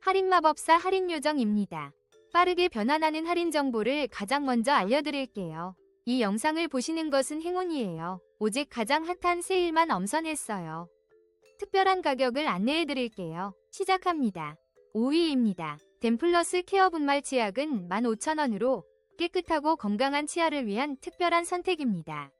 할인마법사 할인요정입니다. 빠르게 변환하는 할인 정보를 가장 먼저 알려드릴게요. 이 영상을 보시는 것은 행운이에요. 오직 가장 핫한 세일만 엄선했어요. 특별한 가격을 안내해드릴게요. 시작합니다. 5위입니다. 덴플러스 케어 분말 치약은 15,000원으로 깨끗하고 건강한 치아를 위한 특별한 선택입니다.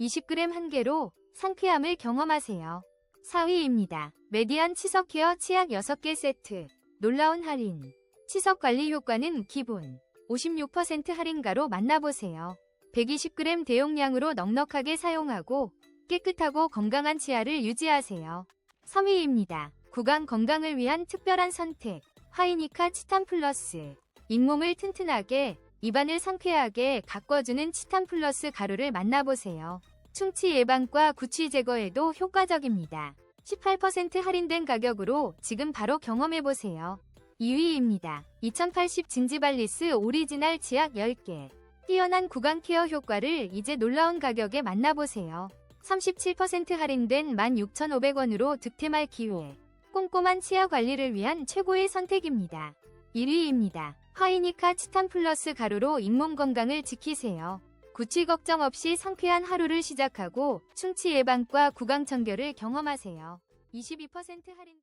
20g 한 개로 상쾌함을 경험하세요. 4위입니다. 메디안 치석 케어 치약 6개 세트. 놀라운 할인. 치석 관리 효과는 기본. 56% 할인가로 만나보세요. 120g 대용량으로 넉넉하게 사용하고 깨끗하고 건강한 치아를 유지하세요. 3위입니다. 구강 건강을 위한 특별한 선택. 하이니카 치탄 플러스. 잇몸을 튼튼하게, 입안을 상쾌하게 가꿔주는 치탄 플러스 가루를 만나보세요. 충치 예방과 구취 제거에도 효과적입니다. 18% 할인된 가격으로 지금 바로 경험해보세요. 2위입니다. 2080 진지발리스 오리지널 치약 10개. 뛰어난 구강 케어 효과를 이제 놀라운 가격에 만나보세요. 37% 할인된 16,500원으로 득템할 기회. 꼼꼼한 치아 관리를 위한 최고의 선택입니다. 1위입니다. 하이니카 치탄 플러스 가루로 잇몸 건강을 지키세요. 구취 걱정 없이 상쾌한 하루를 시작하고 충치 예방과 구강 청결을 경험하세요. 22% 할인